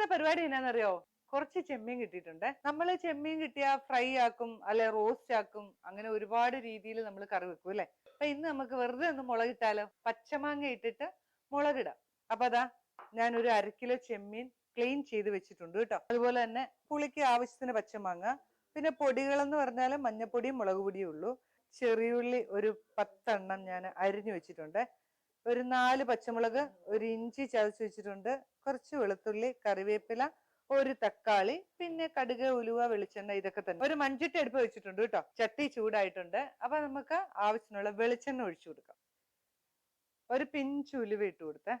ഇന്നത്തെ പരിപാടി എന്നാന്നറിയോ? കുറച്ച് ചെമ്മീൻ കിട്ടിയിട്ടുണ്ട്. നമ്മൾ ചെമ്മീൻ കിട്ടിയ ഫ്രൈ ആക്കും അല്ലെ റോസ്റ്റ് ആക്കും അങ്ങനെ ഒരുപാട് രീതിയിൽ നമ്മൾ കറി വെക്കും അല്ലെ? അപ്പൊ ഇന്ന് നമുക്ക് വെറുതെ ഒന്ന് മുളകിട്ടാലോ? പച്ചമാങ്ങ ഇട്ടിട്ട് മുളകിടാം. അപ്പൊ അതാ ഞാൻ ഒരു അര കിലോ ചെമ്മീൻ ക്ലീൻ ചെയ്ത് വെച്ചിട്ടുണ്ട് കേട്ടോ. അതുപോലെ തന്നെ പുളിക്ക് ആവശ്യത്തിന് പച്ചമാങ്ങ പിന്നെ പൊടികളെന്ന് പറഞ്ഞാൽ മഞ്ഞപ്പൊടിയും മുളക് പൊടിയും ഉള്ളൂ. ചെറിയുള്ളി ഒരു പത്തെണ്ണം ഞാൻ അരിഞ്ഞു വെച്ചിട്ടുണ്ട്. ഒരു നാല് പച്ചമുളക് ഒരു ഇഞ്ചി ചതച്ച് വെച്ചിട്ടുണ്ട്. കുറച്ച് വെളുത്തുള്ളി കറിവേപ്പില ഒരു തക്കാളി പിന്നെ കടുക് ഉലുവ വെളിച്ചെണ്ണ ഇതൊക്കെ തന്നെ. ഒരു മൺചട്ടി അടുപ്പ് വെച്ചിട്ടുണ്ട് കേട്ടോ. ചട്ടി ചൂടായിട്ടുണ്ട്. അപ്പൊ നമുക്ക് ആവശ്യത്തിനുള്ള വെളിച്ചെണ്ണ ഒഴിച്ചു കൊടുക്കാം. ഒരു പിഞ്ച് ഉലുവ ഇട്ട് കൊടുത്തേ.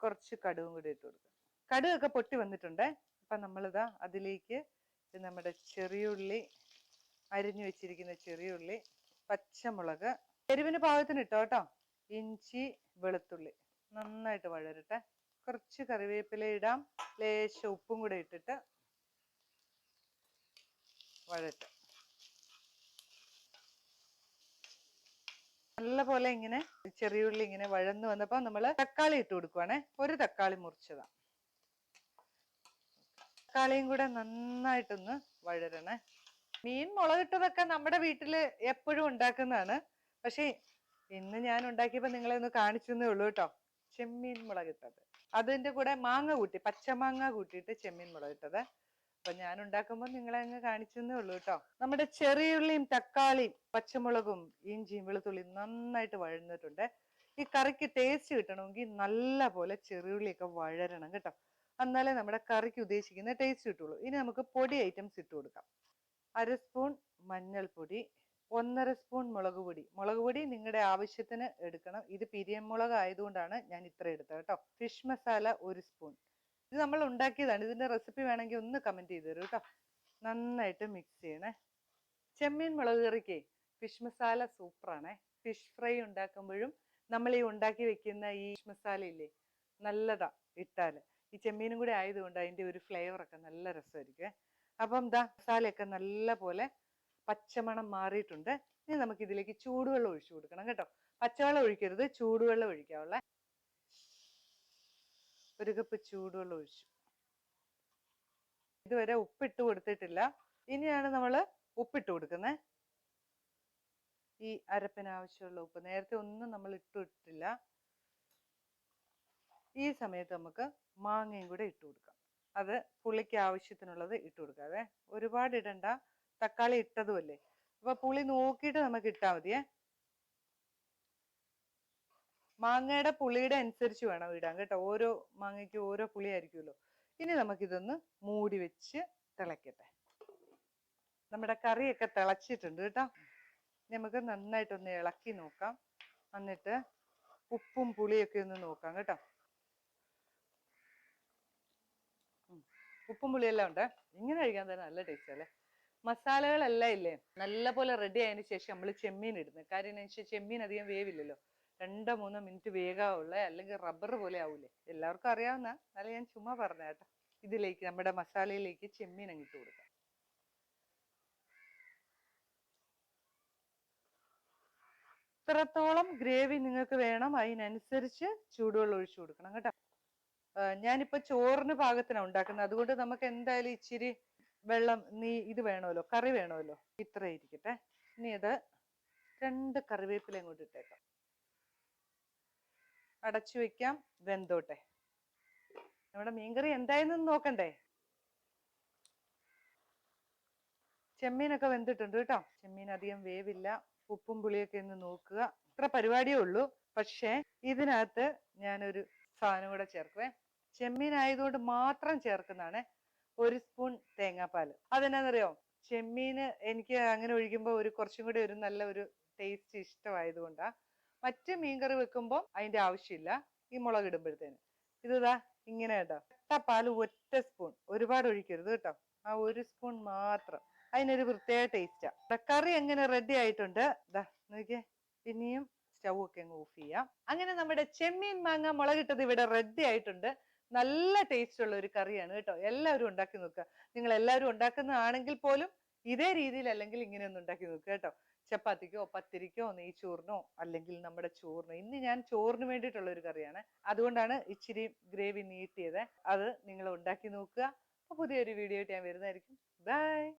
കുറച്ച് കടുകും കൂടി ഇട്ട് കൊടുക്കാം കടുകൊക്കെ പൊട്ടി വന്നിട്ടുണ്ട്. അപ്പൊ നമ്മളിതാ അതിലേക്ക് നമ്മുടെ ചെറിയുള്ളി അരിഞ്ഞു വെച്ചിരിക്കുന്ന ചെറിയുള്ളി പച്ചമുളക് എരിവിന് പാകത്തിന് ഇട്ടോ കേട്ടോ. ഇഞ്ചി വെളുത്തുള്ളി നന്നായിട്ട് വഴരട്ടെ കുറച്ച് കറിവേപ്പില ഇടാം. ലേശം ഉപ്പും കൂടെ ഇട്ടിട്ട് വഴട്ടെ നല്ല പോലെ ഇങ്ങനെ ചെറിയുള്ളി ഇങ്ങനെ വഴന്നു വന്നപ്പോ നമ്മൾ തക്കാളി ഇട്ട് കൊടുക്കുവാണേ. ഒരു തക്കാളി മുറിച്ചതാ. തക്കാളിയും കൂടെ നന്നായിട്ടൊന്ന് വഴരണേ മീൻ മുളകിട്ടതൊക്കെ നമ്മുടെ വീട്ടിൽ എപ്പോഴും ഉണ്ടാക്കുന്നതാണ്. പക്ഷേ ഇന്ന് ഞാൻ ഉണ്ടാക്കിയപ്പോ നിങ്ങളെ ഒന്ന് കാണിച്ചു എന്നേ ഉള്ളൂ കേട്ടോ. ചെമ്മീൻ മുളക് ഇട്ടത്. അതിന്റെ കൂടെ മാങ്ങ കൂട്ടി പച്ചമാങ്ങ കൂട്ടിയിട്ട് ചെമ്മീൻ മുളക് ഇട്ടത്. അപ്പൊ ഞാൻ ഉണ്ടാക്കുമ്പോൾ നിങ്ങളെ അങ്ങ് കാണിച്ചു എന്നേ ഉള്ളൂ കേട്ടോ. നമ്മുടെ ചെറിയുള്ളിയും തക്കാളിയും പച്ചമുളകും ഇഞ്ചിയും വെളുത്തുള്ളിയും നന്നായിട്ട് വഴന്നിട്ടുണ്ട്. ഈ കറിക്ക് ടേസ്റ്റ് കിട്ടണമെങ്കിൽ നല്ല പോലെ ചെറിയുള്ളിയൊക്കെ വഴരണം കേട്ടോ. എന്നാലേ നമ്മുടെ കറിക്ക് ഉദ്ദേശിക്കുന്ന ടേസ്റ്റ് കിട്ടുള്ളൂ. ഇനി നമുക്ക് പൊടി ഐറ്റംസ് ഇട്ട് കൊടുക്കാം. അര സ്പൂൺ മഞ്ഞൾപ്പൊടി ഒന്നര സ്പൂൺ മുളക് പൊടി. മുളക് പൊടി നിങ്ങളുടെ ആവശ്യത്തിന് എടുക്കണം. ഇത് പിരിയമുളക് ആയതുകൊണ്ടാണ് ഞാൻ ഇത്ര എടുത്തത് കേട്ടോ. ഫിഷ് മസാല ഒരു സ്പൂൺ. ഇത് നമ്മൾ ഉണ്ടാക്കിയതാണ്. ഇതിന്റെ റെസിപ്പി വേണമെങ്കിൽ ഒന്ന് കമന്റ് ചെയ്ത് തരൂ കേട്ടോ. നന്നായിട്ട് മിക്സ് ചെയ്യണേ. ചെമ്മീൻ മുളക് കറിക്ക് ഫിഷ് മസാല സൂപ്പറാണേ. ഫിഷ് ഫ്രൈ ഉണ്ടാക്കുമ്പോഴും നമ്മൾ ഈ ഉണ്ടാക്കി വെക്കുന്ന ഈ ഫിഷ് മസാല ഇല്ലേ? നല്ലതാ ഇട്ടാൽ ഈ ചെമ്മീനും കൂടെ ആയതുകൊണ്ട് അതിന്റെ ഒരു ഫ്ലേവർ ഒക്കെ നല്ല രസമായിരിക്കും. അപ്പം ദാ മസാലയൊക്കെ നല്ല പോലെ പച്ചമണം മാറിയിട്ടുണ്ട്. ഇനി നമുക്ക് ഇതിലേക്ക് ചൂടുവെള്ളം ഒഴിച്ചു കൊടുക്കണം കേട്ടോ. പച്ചവെള്ളം ഒഴിക്കരുത് ചൂടുവെള്ളം ഒഴിക്കാവുള്ള. ഒരു കപ്പ് ചൂടുവെള്ളം ഒഴിച്ചു. ഇതുവരെ ഉപ്പിട്ട് കൊടുത്തിട്ടില്ല. ഇനിയാണ് നമ്മൾ ഉപ്പിട്ട് കൊടുക്കുന്നത് ഈ അരപ്പിന് ആവശ്യമുള്ള ഉപ്പ്. നേരത്തെ ഒന്നും നമ്മൾ ഇട്ടിട്ടില്ല. ഈ സമയത്ത് നമുക്ക് മാങ്ങയും കൂടെ ഇട്ട് കൊടുക്കാം. അത് പുളിക്ക് ആവശ്യത്തിനുള്ളത് ഇട്ട് കൊടുക്കാതെ ഒരുപാട് ഇടണ്ട. തക്കാളി ഇട്ടതുമല്ലേ? അപ്പൊ പുളി നോക്കിയിട്ട് നമുക്ക് ഇട്ടാൽ മതിയേ മാങ്ങയുടെ പുളിയുടെ അനുസരിച്ച് വേണം ഇടാൻ കേട്ടോ. ഓരോ മാങ്ങയ്ക്ക് ഓരോ പുളി ആയിരിക്കുമല്ലോ ഇനി നമുക്കിതൊന്ന് മൂടി വെച്ച് തിളക്കട്ടെ. നമ്മുടെ കറിയൊക്കെ തിളച്ചിട്ടുണ്ട് കേട്ടോ. നമുക്ക് നന്നായിട്ടൊന്ന് ഇളക്കി നോക്കാം. എന്നിട്ട് ഉപ്പും പുളിയൊക്കെ ഒന്ന് നോക്കാം കേട്ടോ. ഉപ്പും പുളിയെല്ലാം ഉണ്ട്? ഇങ്ങനെ കഴിക്കാൻ തന്നെ നല്ല ടേസ്റ്റ് അല്ലേ? മസാലകളെല്ലാം ഇല്ലേ? നല്ല പോലെ റെഡി ആയതിനു ശേഷം നമ്മൾ ചെമ്മീൻ ഇടുന്നത് കാര്യം എന്ന് വെച്ചാൽ ചെമ്മീൻ അധികം വേവില്ലല്ലോ. രണ്ടോ മൂന്നോ മിനിറ്റ് വേഗമുള്ള അല്ലെങ്കിൽ റബ്ബർ പോലെ ആവൂലേ. എല്ലാവർക്കും അറിയാവുന്ന എന്നാലും ഞാൻ ചുമ്മാ പറഞ്ഞ കേട്ടോ. ഇതിലേക്ക് നമ്മുടെ മസാലയിലേക്ക് ചെമ്മീൻ അങ്ങ് ഇട്ടു കൊടുക്കാം. ഇത്രത്തോളം ഗ്രേവി നിങ്ങൾക്ക് വേണം. അതിനനുസരിച്ച് ചൂടുവെള്ളം ഒഴിച്ചു കൊടുക്കണം കേട്ടോ. ഞാൻ ഞാനിപ്പോ ചോറിന് പാകത്തിനാണ് ഉണ്ടാക്കുന്നത്. അതുകൊണ്ട് നമുക്ക് എന്തായാലും ഇച്ചിരി വെള്ളം നീ ഇത് വേണമല്ലോ കറി വേണമല്ലോ ഇത്ര ഇരിക്കട്ടെ. ഇനി അത് രണ്ട് കറിവേപ്പില അങ്ങോട്ട് ഇട്ടേക്കാം. അടച്ചു വെക്കാം വെന്തോട്ടെ. നമ്മുടെ മീൻകറി എന്തായെന്ന് നോക്കണ്ടേ? ചെമ്മീനൊക്കെ വെന്തിട്ടുണ്ട് കേട്ടോ. ചെമ്മീൻ അധികം വേവില്ല. ഉപ്പും പുളിയൊക്കെ ഒന്ന് നോക്കുക. ഇത്ര പരിപാടിയേ ഉള്ളൂ. പക്ഷേ ഇതിനകത്ത് ഞാനൊരു സാധനം കൂടെ ചേർക്കുവേ. ചെമ്മീൻ ആയതുകൊണ്ട് മാത്രം ചേർക്കുന്നതാണ്. ഒരു സ്പൂൺ തേങ്ങാപ്പാൽ അതെന്നാന്നറിയോ? ചെമ്മീന് എനിക്ക് അങ്ങനെ ഒഴിക്കുമ്പോൾ ഒരു കുറച്ചും കൂടി ഒരു നല്ല ഒരു ടേസ്റ്റ് ഇഷ്ടമായതുകൊണ്ടാ. മറ്റ് മീൻകറി വെക്കുമ്പോൾ അതിന്റെ ആവശ്യമില്ല. ഈ മുളക് ഇടുമ്പോഴത്തേന്. ഇതാ ഇങ്ങനെ കേട്ടോ. പാൽ ഒറ്റ സ്പൂൺ. ഒരുപാട് ഒഴിക്കരുത് കേട്ടോ. ആ ഒരു സ്പൂൺ മാത്രം. അതിനൊരു പ്രത്യേക ടേസ്റ്റാ കറി എങ്ങനെ റെഡി ആയിട്ടുണ്ട്? ദാ നോക്കിയേ. ഇനിയും സ്റ്റൗ ഒക്കെ അങ്ങ് ഓഫ് ചെയ്യാം. അങ്ങനെ നമ്മുടെ ചെമ്മീൻ മാങ്ങ മുളകിട്ടത് ഇവിടെ റെഡി ആയിട്ടുണ്ട്. നല്ല ടേസ്റ്റ് ഉള്ള ഒരു കറിയാണ് കേട്ടോ. എല്ലാവരും ഉണ്ടാക്കി നോക്കുക. നിങ്ങൾ എല്ലാവരും ഉണ്ടാക്കുന്നതാണെങ്കിൽ പോലും ഇതേ രീതിയിൽ അല്ലെങ്കിൽ ഇങ്ങനെ ഒന്ന് ഉണ്ടാക്കി നോക്കുക കേട്ടോ. ചപ്പാത്തിക്കോ പത്തിരിക്കോ നെയ്ച്ചോറിനോ അല്ലെങ്കിൽ നമ്മുടെ ചോറിനോ. ഇന്ന് ഞാൻ ചോറിന് വേണ്ടിയിട്ടുള്ള ഒരു കറിയാണ്. അതുകൊണ്ടാണ് ഇച്ചിരി ഗ്രേവി നീട്ടിയത്. അത് നിങ്ങൾ ഉണ്ടാക്കി നോക്കുക. അപ്പൊ പുതിയൊരു വീഡിയോ ആയിട്ട് ഞാൻ വരുന്നതായിരിക്കും. ബൈ.